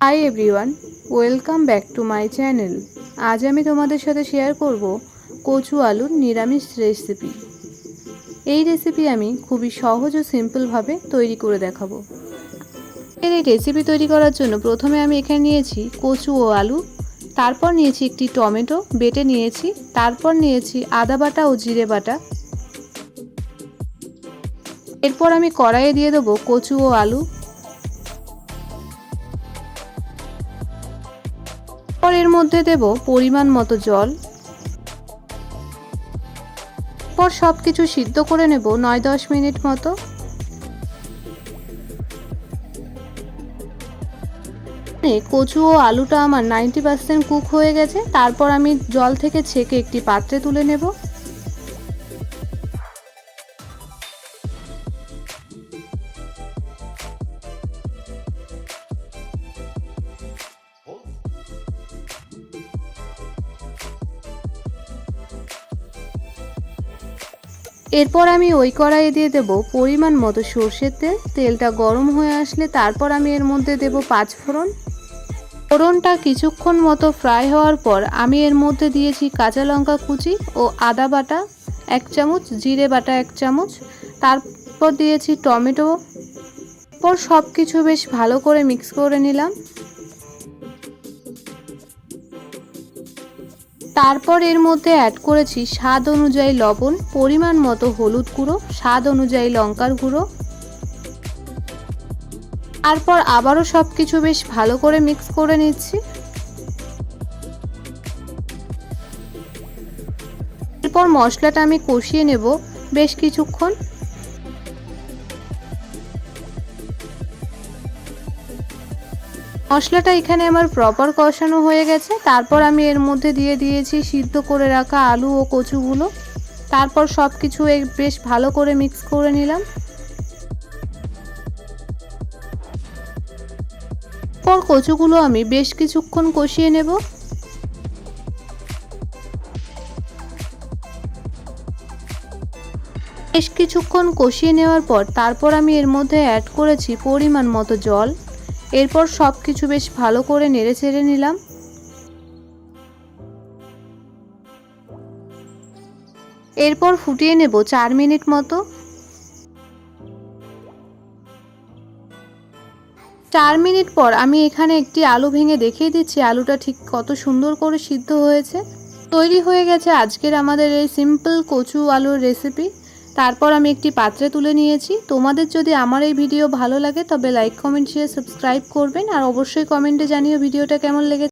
Hi everyone welcome back to my channel আজ আমি তোমাদের সাথে শেয়ার করব কচু আলুর নিরামিষ রেসিপি এই রেসিপি আমি খুবই সহজ ও সিম্পলভাবে তৈরি করে দেখাবো। এর এই রেসিপি তৈরি করার জন্য প্রথমে আমি এখানে নিয়েছি কচু ও আলু, তারপর নিয়েছি একটি টমেটো বেটে নিয়েছি, তারপর নিয়েছি আদা বাটা ও জিরে বাটা। এরপর আমি কড়াইয়ে দিয়ে দেবো কচু ও আলু পর এর মধ্যে দেব পরিমাণ মতো জল। পর সব কিছু সিদ্ধ করে নেব নয় দশ মিনিট মতো। কচু ও আলুটা আমার নাইনটি পার্সেন্ট কুক হয়ে গেছে। তারপর আমি জল থেকে ছেঁকে একটি পাত্রে তুলে নেব। এরপর আমি ওই কড়াইয়ে দিয়ে দেব পরিমাণ মতো সর্ষের তেল। তেলটা গরম হয়ে আসলে তারপর আমি এর মধ্যে দেব পাঁচ ফোড়ন। ফোড়নটা কিছুক্ষণ মতো ফ্রাই হওয়ার পর আমি এর মধ্যে দিয়েছি কাঁচা লঙ্কা কুচি ও আদা বাটা এক চামচ, জিরে বাটা এক চামচ। তারপর দিয়েছি টমেটো। পর সব কিছু বেশ ভালো করে মিক্স করে নিলাম। তারপর এর মধ্যে অ্যাড করেছি স্বাদ অনুযায়ী লবণ, পরিমাণ মতো হলুদ গুঁড়ো, স্বাদ অনুযায়ী লঙ্কার গুঁড়ো। তারপর আবারও সব কিছু বেশ ভালো করে মিক্স করে নিচ্ছি। এরপর মশলাটা আমি কষিয়ে নেব বেশ কিছুক্ষণ। মশলাটা এখানে আমার প্রপার কষানো হয়ে গেছে। তারপর আমি এর মধ্যে দিয়ে দিয়েছি সিদ্ধ করে রাখা আলু ও কচুগুলো। তারপর সব কিছু বেশ ভালো করে মিক্স করে নিলাম। পর কচুগুলো আমি বেশ কিছুক্ষণ কষিয়ে নেব। বেশ কিছুক্ষণ কষিয়ে নেওয়ার পর তারপর আমি এর মধ্যে অ্যাড করেছি পরিমাণ মতো জল। এরপর সব কিছু বেশ ভালো করে নেড়ে চেড়ে নিলাম। এরপর ফুটিয়ে নেব চার মিনিট মতো। চার মিনিট পর আমি এখানে একটি আলু ভেঙে দেখিয়ে দিচ্ছি আলুটা ঠিক কত সুন্দর করে সিদ্ধ হয়েছে। তৈরি হয়ে গেছে আজকের আমাদের এই সিম্পল কচু আলুর রেসিপি তারপর আমি একটি পাত্রে তুলে নিয়েছি। তোমাদের যদি আমার এই ভিডিও ভালো লাগে তবে লাইক কমেন্ট শেয়ার সাবস্ক্রাইব করবেন। আর অবশ্যই কমেন্টে জানিও ভিডিওটা কেমন লেগেছে।